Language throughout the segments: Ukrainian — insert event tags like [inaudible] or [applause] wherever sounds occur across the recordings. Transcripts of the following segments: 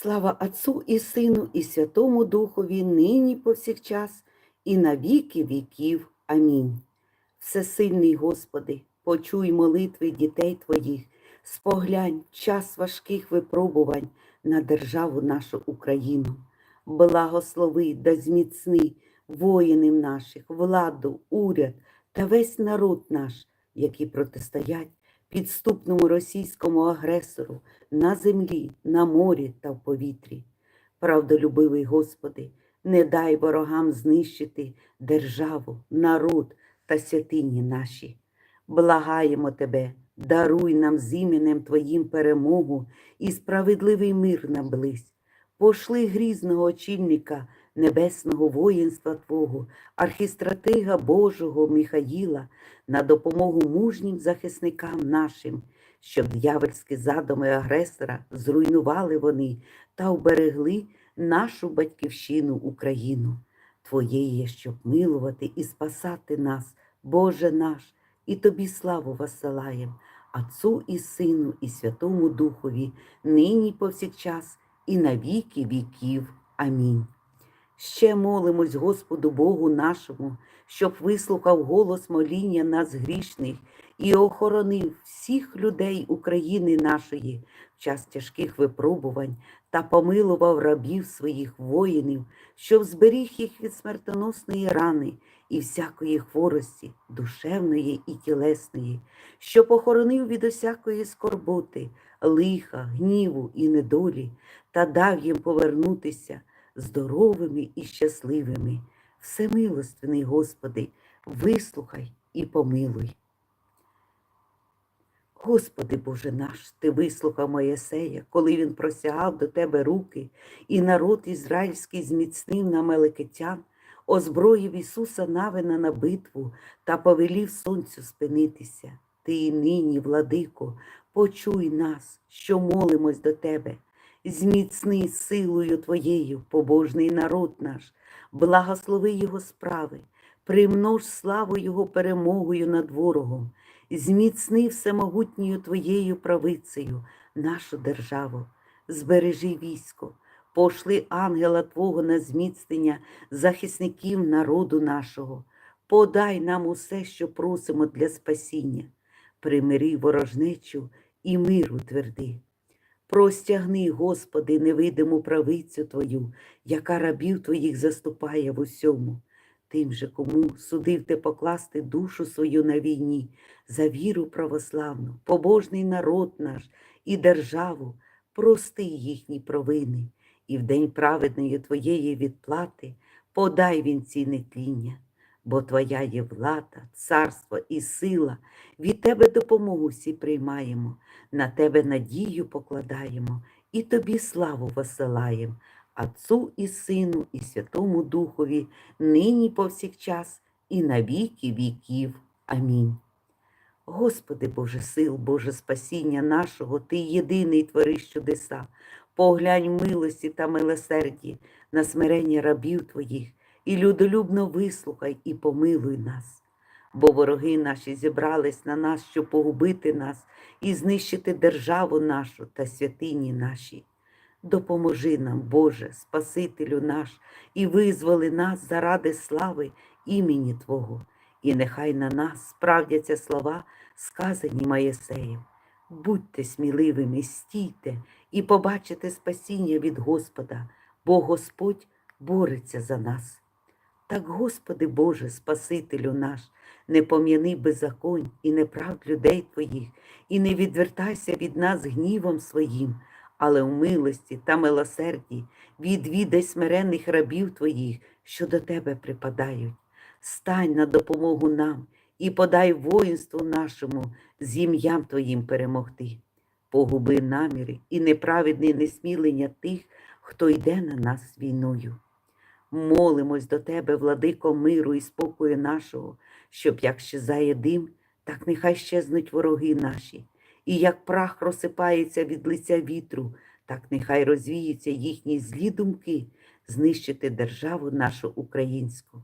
Слава Отцу і Сину, і Святому Духові, нині повсякчас, і на віки віків. Амінь. Всесильний Господи, почуй молитви дітей Твоїх, споглянь час важких випробувань на державу нашу Україну. Благослови да зміцни воїнів наших, владу, уряд та весь народ наш, які протистоять підступному російському агресору на землі, на морі та в повітрі. Правдолюбивий Господи, не дай ворогам знищити державу, народ та святині наші. Благаємо Тебе, даруй нам з іменем Твоїм перемогу і справедливий мир наблизь. Пошли грізного очільника небесного воїнства Твого, архістратига Божого Михаїла, на допомогу мужнім захисникам нашим, щоб д'явольські задуми агресора зруйнували вони та вберегли нашу батьківщину Україну. Твоє є, щоб милувати і спасати нас, Боже наш, і Тобі славу воссилаєм, Отцу і Сину, і Святому Духові, нині повсякчас, і на віки віків. Амінь. Ще молимось Господу Богу нашому, щоб вислухав голос моління нас грішних і охоронив всіх людей України нашої в час тяжких випробувань та помилував рабів своїх воїнів, щоб зберіг їх від смертоносної рани і всякої хворості, душевної і тілесної, щоб охоронив від усякої скорботи, лиха, гніву і недолі, та дав їм повернутися здоровими і щасливими. Всемилостивний Господи, вислухай і помилуй. Господи Боже наш, Ти вислухав Моєсея, коли він просягав до Тебе руки, і народ ізраїльський зміцнив на мелекетян, озброїв Ісуса Навина на битву та повелів сонцю спинитися. Ти і нині, владико, почуй нас, що молимось до Тебе. Зміцни силою Твоєю, побожний народ наш, благослови Його справи, примнож славу Його перемогою над ворогом, зміцни всемогутньою Твоєю правицею нашу державу, збережи військо, пошли ангела Твого на зміцнення захисників народу нашого, подай нам усе, що просимо для спасіння, примири ворожнечу і мир утверди. Простягни, Господи, невидиму правицю Твою, яка рабів Твоїх заступає в усьому. Тим же, кому судив ти покласти душу свою на війні, за віру православну, побожний народ наш і державу, прости їхні провини, і в день праведної Твоєї відплати подай вінці нетління, бо Твоя є влада, царство і сила, від Тебе допомогу всі приймаємо, на Тебе надію покладаємо і Тобі славу посилаємо, Отцу і Сину, і Святому Духові, нині повсякчас, і на віки віків. Амінь. Господи Боже сил, Боже спасіння нашого, Ти єдиний твориш чудеса, поглянь милості та милосерді на смирення рабів Твоїх, і людолюбно вислухай і помилуй нас. Бо вороги наші зібрались на нас, щоб погубити нас і знищити державу нашу та святині наші. Допоможи нам, Боже, Спасителю наш, і визволи нас заради слави імені Твого, і нехай на нас справдяться слова, сказані Моєсеєм. Будьте сміливими, стійте і побачите спасіння від Господа, бо Господь бореться за нас. Так, Господи Боже, Спасителю наш, не пом'яни беззаконь і неправд людей Твоїх, і не відвертайся від нас гнівом своїм, але в милості та милосерді відвідай смиренних рабів Твоїх, що до Тебе припадають. Стань на допомогу нам і подай воїнству нашому з ім'ям Твоїм перемогти. Погуби наміри і неправедне несмілення тих, хто йде на нас війною. Молимось до Тебе, владико миру і спокою нашого, щоб як щезає дим, так нехай щезнуть вороги наші, і як прах розсипається від лиця вітру, так нехай розвіються їхні злі думки знищити державу нашу українську.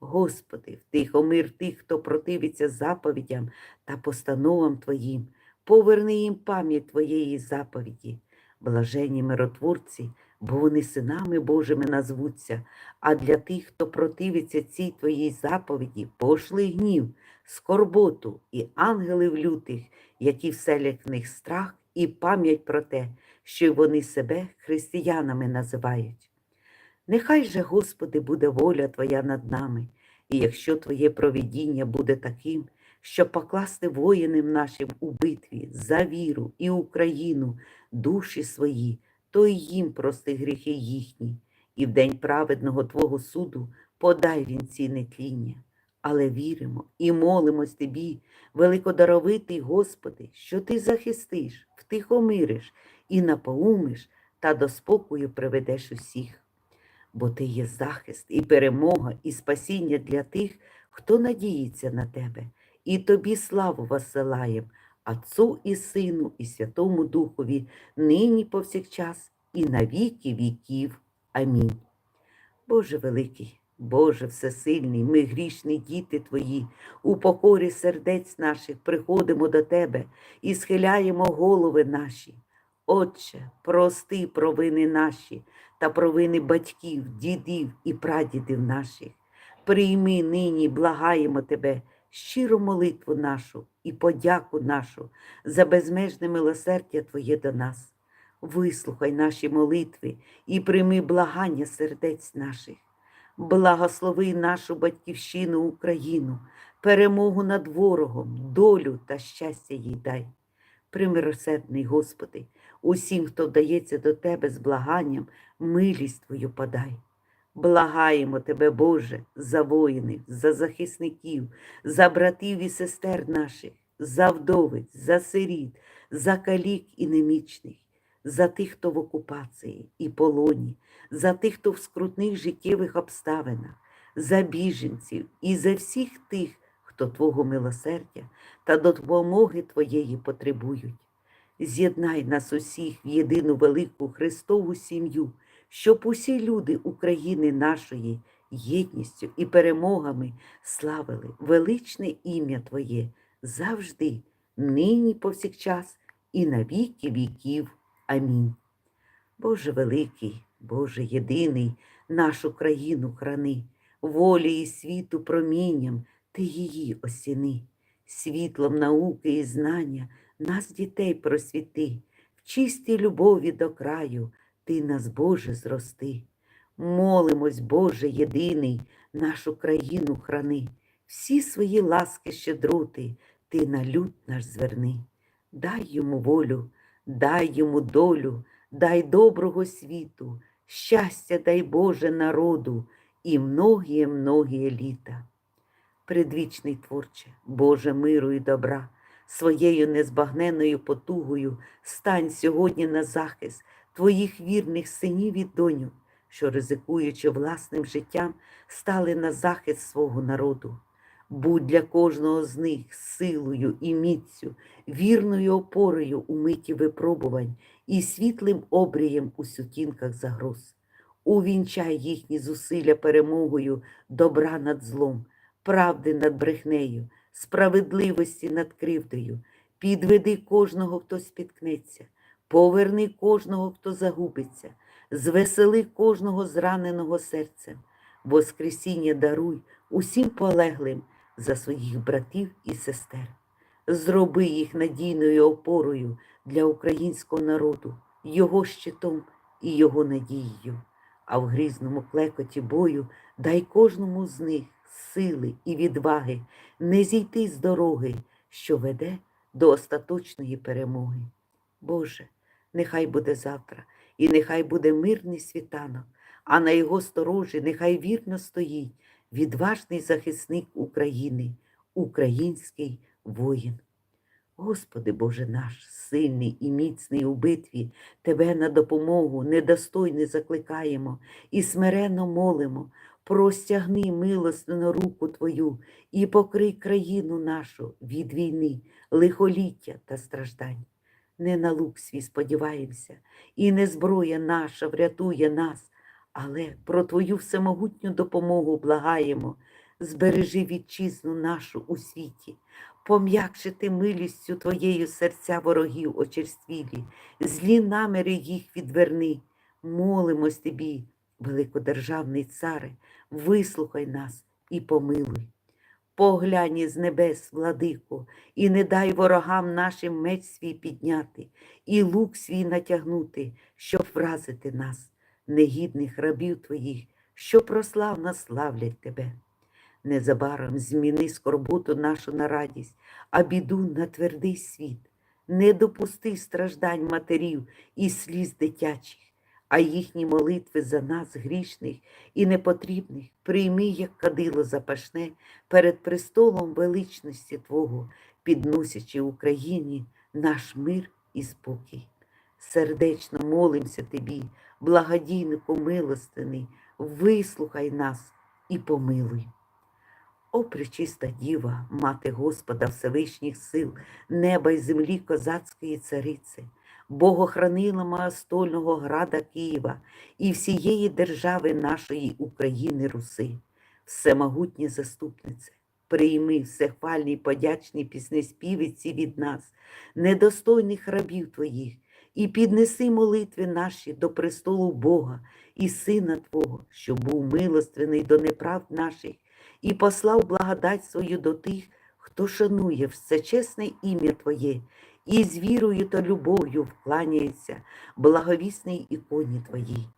Господи, втихомир тих, хто противиться заповідям та постановам Твоїм, поверни їм пам'ять Твоєї заповіді, Блажені миротворці, бо вони синами Божими назвуться, а для тих, хто противиться цій твоїй заповіді, пошли гнів, скорботу і ангелів лютих, які вселять в них страх і пам'ять про те, що вони себе християнами називають. Нехай же, Господи, буде воля Твоя над нами, і якщо Твоє провідіння буде таким, щоб покласти воїнам нашим у битві за віру і Україну, душі свої, то й їм прости гріхи їхні, і в день праведного Твого суду подай вінці нетління. Але віримо і молимось Тобі, великодаровитий Господи, що Ти захистиш, втихомириш і напоумиш та до спокою приведеш усіх. Бо Ти є захист і перемога, і спасіння для тих, хто надіється на Тебе, і Тобі славу воссилаєм, Отцу і Сину, і Святому Духові, нині повсякчас, і на віки віків. Амінь. Боже великий, Боже всесильний, ми грішні діти Твої, у покорі сердець наших приходимо до Тебе і схиляємо голови наші. Отче, прости провини наші та провини батьків, дідів і прадідів наших. Прийми нині, благаємо Тебе, щиру молитву нашу і подяку нашу за безмежне милосердя Твоє до нас. Вислухай наші молитви і прийми благання сердець наших. Благослови нашу батьківщину Україну, перемогу над ворогом, долю та щастя їй дай. Примиросердний Господи, усім, хто вдається до Тебе з благанням, милість Твою подай. Благаємо Тебе, Боже, за воїнів, за захисників, за братів і сестер наших, за вдовиць, за сиріт, за калік і немічних, за тих, хто в окупації і полоні, за тих, хто в скрутних життєвих обставинах, за біженців і за всіх тих, хто Твого милосердя та допомоги Твоєї потребують. З'єднай нас усіх в єдину велику Христову сім'ю, щоб усі люди України нашої єдністю і перемогами славили величне ім'я Твоє завжди, нині повсякчас і на віки віків. Амінь. Боже великий, Боже єдиний, нашу країну храни, волі і світу промінням ти її осіни, світлом науки і знання нас, дітей, просвіти, в чистій любові до краю ти нас, Боже, зрости. Молимось, Боже єдиний, нашу країну храни, всі свої ласки щедроти ти на люд наш зверни. Дай йому волю, дай йому долю, дай доброго світу, щастя дай Боже народу і многіє многіє літа. Предвічний творче, Боже миру і добра, своєю незбагненною потугою стань сьогодні на захист твоїх вірних синів і доню, що, ризикуючи власним життям, стали на захист свого народу. Будь для кожного з них силою і міцю, вірною опорою у миті випробувань і світлим обрієм у сутінках загроз. Увінчай їхні зусилля перемогою добра над злом, правди над брехнею, справедливості над кривдою, підведи кожного, хто спіткнеться, поверни кожного, хто загубиться, звесели кожного зраненого серцем, Воскресіння даруй усім полеглим за своїх братів і сестер. Зроби їх надійною опорою для українського народу, його щитом і його надією. А в грізному клекоті бою дай кожному з них сили і відваги не зійти з дороги, що веде до остаточної перемоги. Боже, нехай буде завтра, і нехай буде мирний світанок, а на його сторожі нехай вірно стоїть відважний захисник України, український воїн. Господи Боже наш, сильний і міцний у битві, Тебе на допомогу недостойне закликаємо і смиренно молимо, простягни милостину руку Твою і покрий країну нашу від війни, лихоліття та страждань. Не на лук свій сподіваємося, і не зброя наша врятує нас, але про Твою всемогутню допомогу благаємо. Збережи вітчизну нашу у світі, пом'якшити милістю Твоєю серця ворогів очерствілі, злі наміри їх відверни. Молимось Тобі, великодержавний царе, вислухай нас і помилуй. Поглянь із небес, владико, і не дай ворогам нашим меч свій підняти, і лук свій натягнути, щоб вразити нас, негідних рабів твоїх, що прославно славлять тебе. Незабаром зміни скорботу нашу на радість, а біду на твердий світ. Не допусти страждань матерів і сліз дитячих, а їхні молитви за нас, грішних і непотрібних, прийми, як кадило запашне перед престолом величності Твого, підносячи Україні наш мир і спокій. Сердечно молимося Тобі, благодійнику милостиний, вислухай нас і помилуй. О, пречиста діва, мати Господа Всевишніх сил, неба й землі козацької цариці, богохранила Моастольного града Києва і всієї держави нашої України Руси, всемогутня заступнице, прийми всехвальні й подячні піснеспівиці від нас, недостойних рабів Твоїх, і піднеси молитви наші до престолу Бога і Сина Твого, що був милостивний до неправд наших і послав благодать свою до тих, хто шанує всечесне ім'я Твоє, і з вірою та любов'ю вкланяється благовісній іконі Твоїй.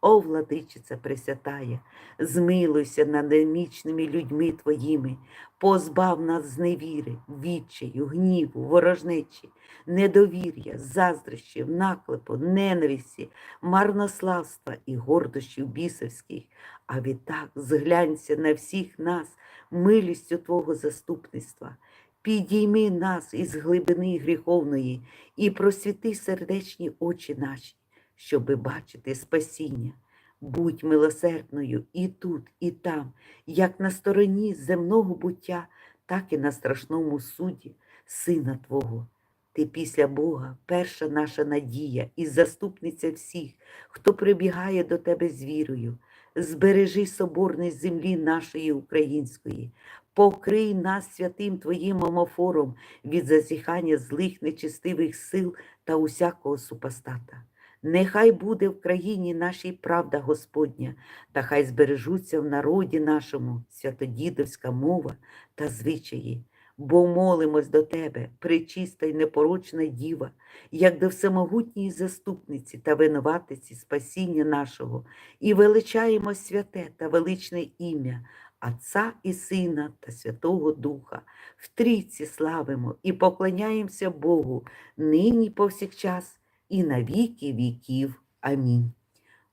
О, владичиця Пресвятая, змилуйся над немічними людьми Твоїми, позбав нас з невіри, відчаю, гніву, ворожнечі, недовір'я, заздрощів, наклепу, ненависті, марнославства і гордощів бісовських, а відтак зглянься на всіх нас милістю Твого заступництва. Підійми нас із глибини гріховної і просвіти сердечні очі наші, щоби бачити спасіння. Будь милосердною і тут, і там, як на стороні земного буття, так і на страшному суді, Сина Твого. Ти після Бога перша наша надія і заступниця всіх, хто прибігає до Тебе з вірою. Збережи соборність землі нашої української, покрий нас святим Твоїм омофором від зазіхання злих нечистивих сил та усякого супостата. Нехай буде в країні нашій правда Господня, та хай збережуться в народі нашому святодідовська мова та звичаї, бо молимось до Тебе, пречиста й непорочна діва, як до всемогутньої заступниці та винуватиці спасіння нашого, і величаємо святе та величне ім'я Отця і Сина та Святого Духа, в трійці славимо і поклоняємося Богу нині повсякчас і на віки віків. Амінь.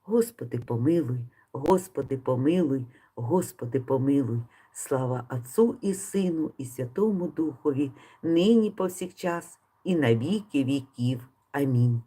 Господи, помилуй, Господи, помилуй, Господи, помилуй. Слава Отцу і Сину, і Святому Духові, нині повсякчас і на віки віків. Амінь.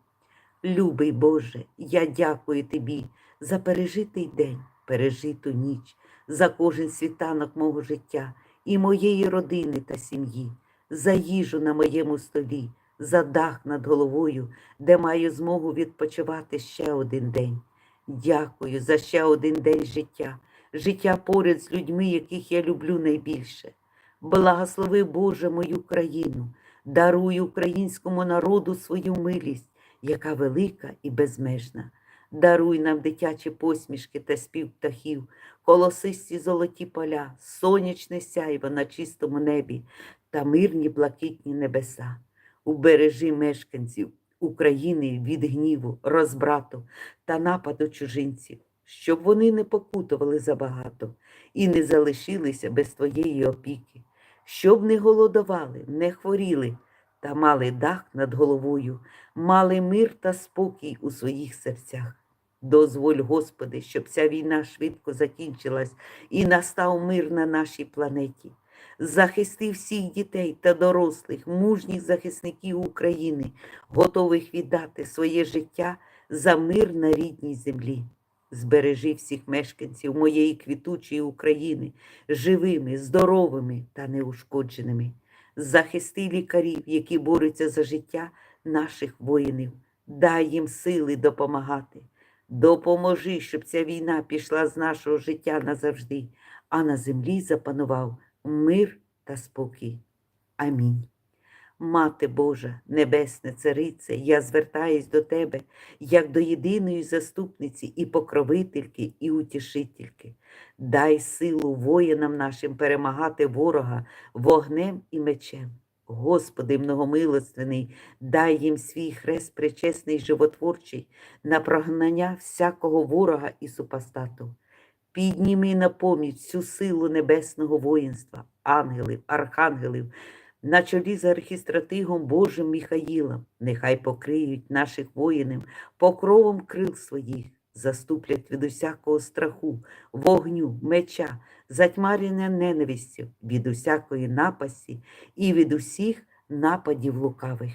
Любий Боже, я дякую Тобі за пережитий день, пережиту ніч, за кожен світанок мого життя і моєї родини та сім'ї, за їжу на моєму столі, за дах над головою, де маю змогу відпочивати ще один день. Дякую за ще один день життя, життя поряд з людьми, яких я люблю найбільше. Благослови Боже мою країну, даруй українському народу свою милість, яка велика і безмежна. Даруй нам дитячі посмішки та спів птахів, колосисті золоті поля, сонячне сяйво на чистому небі та мирні блакитні небеса. Убережи мешканців України від гніву, розбрату та нападу чужинців, щоб вони не покутували забагато і не залишилися без твоєї опіки, щоб не голодували, не хворіли та мали дах над головою, мали мир та спокій у своїх серцях. Дозволь, Господи, щоб ця війна швидко закінчилась і настав мир на нашій планеті. Захисти всіх дітей та дорослих, мужніх захисників України, готових віддати своє життя за мир на рідній землі. Збережи всіх мешканців моєї квітучої України живими, здоровими та неушкодженими. Захисти лікарів, які борються за життя наших воїнів. Дай їм сили допомагати. Допоможи, щоб ця війна пішла з нашого життя назавжди, а на землі запанував мир та спокій. Амінь. Мати Божа, Небесне Царице, я звертаюсь до Тебе як до єдиної заступниці і покровительки, і утішительки. Дай силу воїнам нашим перемагати ворога вогнем і мечем. Господи, многомилостивний, дай їм свій хрест причесний животворчий на прогнання всякого ворога і супостату. Підніми на поміч всю силу небесного воїнства, ангелів, архангелів, на чолі з архістратигом Божим Міхаїлом, нехай покриють наших воїнів покровом крил своїх, заступлять від усякого страху, вогню, меча, затьмарення ненавистю, від усякої напасті і від усіх нападів лукавих.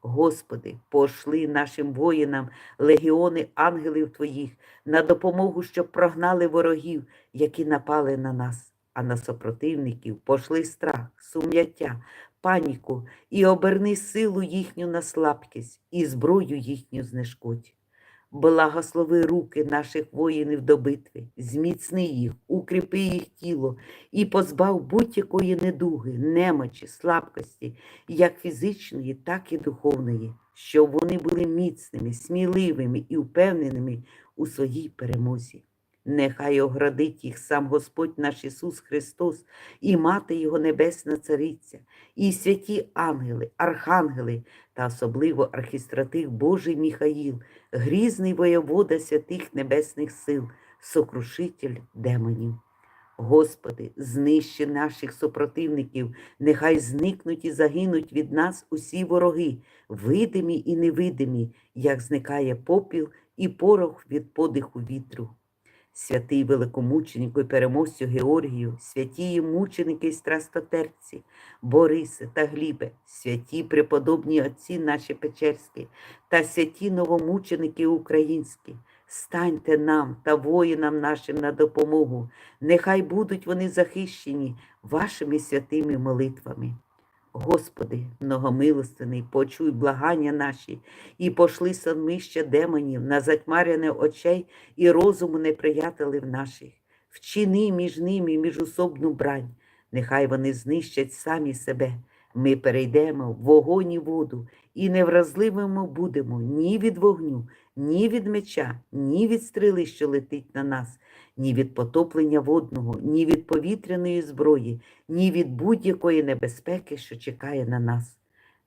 Господи, пошли нашим воїнам легіони ангелів Твоїх на допомогу, щоб прогнали ворогів, які напали на нас, а на супротивників пошли страх, сум'яття, паніку і оберни силу їхню на слабкість і зброю їхню знешкодь. Благослови руки наших воїнів до битви, зміцни їх, укріпи їх тіло і позбав будь-якої недуги, немочі, слабкості, як фізичної, так і духовної, щоб вони були міцними, сміливими і впевненими у своїй перемозі. Нехай оградить їх сам Господь наш Ісус Христос і Мати Його Небесна Цариця, і святі ангели, архангели та особливо архістратих Божий Міхаїл, грізний воєвода святих небесних сил, сокрушитель демонів. Господи, знищи наших супротивників, нехай зникнуть і загинуть від нас усі вороги, видимі і невидимі, як зникає попіл і порох від подиху вітру. Святий великомученику і переможцю Георгію, святі мученики і страстотерці, Борисе та Глібе, святі преподобні отці наші Печерські та святі новомученики українські, станьте нам та воїнам нашим на допомогу, нехай будуть вони захищені вашими святими молитвами. Господи, многомилостиний, почуй благання наші і пошли сонмища демонів на затьмаряне очей і розуму неприятелів наших. Вчини між ними міжусобну брань, нехай вони знищать самі себе. Ми перейдемо в вогонь і воду, і невразливими будемо ні від вогню, ні від меча, ні від стріли, що летить на нас, ні від потоплення водного, ні від повітряної зброї, ні від будь-якої небезпеки, що чекає на нас.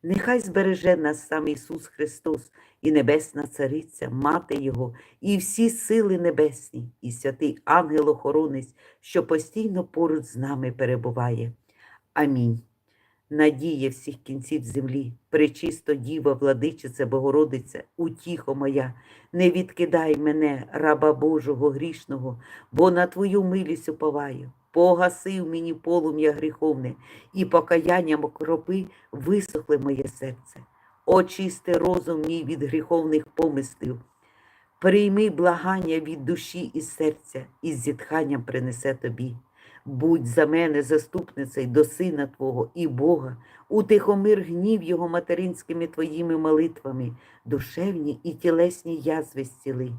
Нехай збереже нас сам Ісус Христос і Небесна Цариця, Мати Його, і всі сили небесні, і святий ангел-охоронець, що постійно поруч з нами перебуває. Амінь. Надія всіх кінців землі, пречисто Діва, владичице, Богородице, утіхо моя, не відкидай мене, раба Божого грішного, бо на Твою милість уповаю. Погасив мені полум'я гріховне, і покаянням окропи висохле моє серце. Очисти розум мій від гріховних помислів. Прийми благання від душі і серця, і з зітханням принесе тобі. Будь за мене заступницею до Сина Твого і Бога, утихомир гнів Його материнськими Твоїми молитвами, душевні і тілесні язви зціли.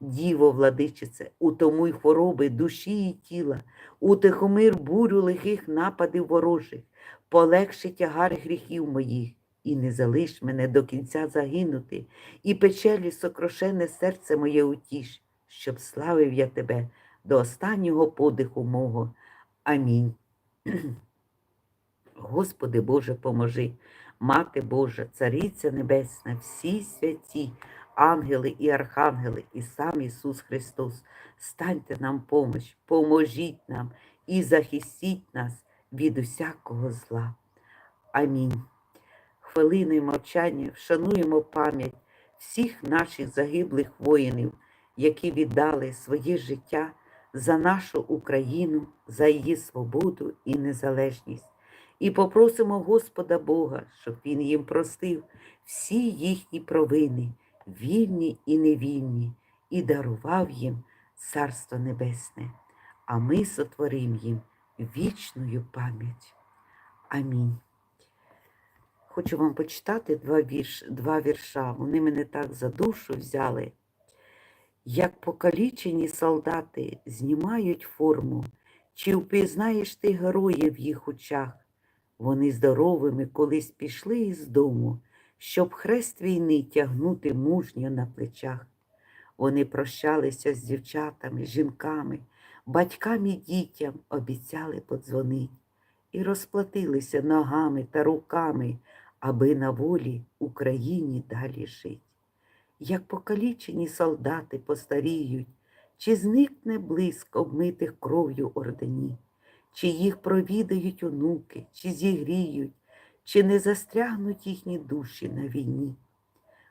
Діво, владичице, утомуй хвороби душі і тіла, утихомир бурю лихих нападів ворожих, полегши тягар гріхів моїх, і не залиш мене до кінця загинути, і печелі сокрошене серце моє утіш, щоб славив я тебе до останнього подиху мого. Амінь. [clears throat] Господи Боже, поможи, Мати Божа, Цариця Небесна, всі святі, ангели і архангели, і сам Ісус Христос, станьте нам помощ, поможіть нам і захистіть нас від усякого зла. Амінь. Хвилиною мовчання вшануємо пам'ять всіх наших загиблих воїнів, які віддали своє життя за нашу Україну, за її свободу і незалежність. І попросимо Господа Бога, щоб Він їм простив всі їхні провини, вільні і невільні, і дарував їм Царство Небесне, а ми сотворим їм вічною пам'ять. Амінь. Хочу вам почитати два, вірш, два вірша. Вони мене так за душу взяли. Як покалічені солдати знімають форму, чи впізнаєш ти героїв в їх очах? Вони здоровими колись пішли із дому, щоб хрест війни тягнути мужньо на плечах. Вони прощалися з дівчатами, жінками, батькам і дітям обіцяли подзвонить і розплатилися ногами та руками, аби на волі Україні далі жить. Як покалічені солдати постаріють, чи зникне блиск обмитих кров'ю ордені, чи їх провідають онуки, чи зігріють, чи не застрягнуть їхні душі на війні.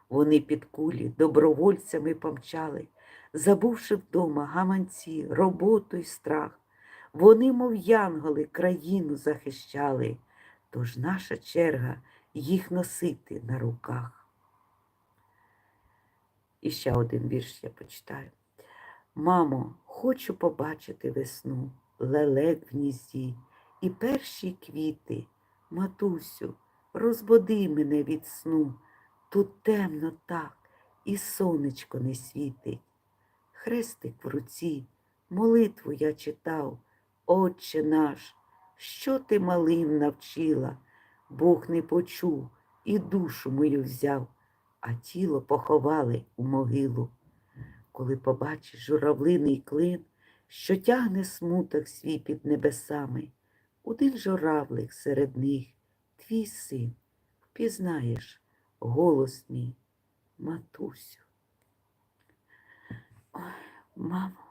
Вони під кулі добровольцями помчали, забувши вдома гаманці, роботу й страх. Вони, мов янголи, країну захищали, тож наша черга їх носити на руках. І ще один вірш я почитаю. Мамо, хочу побачити весну, лелек в гнізді і перші квіти. Матусю, розбуди мене від сну. Тут темно так, і сонечко не світить. Хрестик в руці, молитву я читав, Отче наш, що ти малим навчила? Бог не почув і душу мою взяв, а тіло поховали у могилу. Коли побачиш журавлиний клин, що тягне смуток свій під небесами, один журавлик серед них, твій син, впізнаєш голос мій, матусю. Ой, мамо,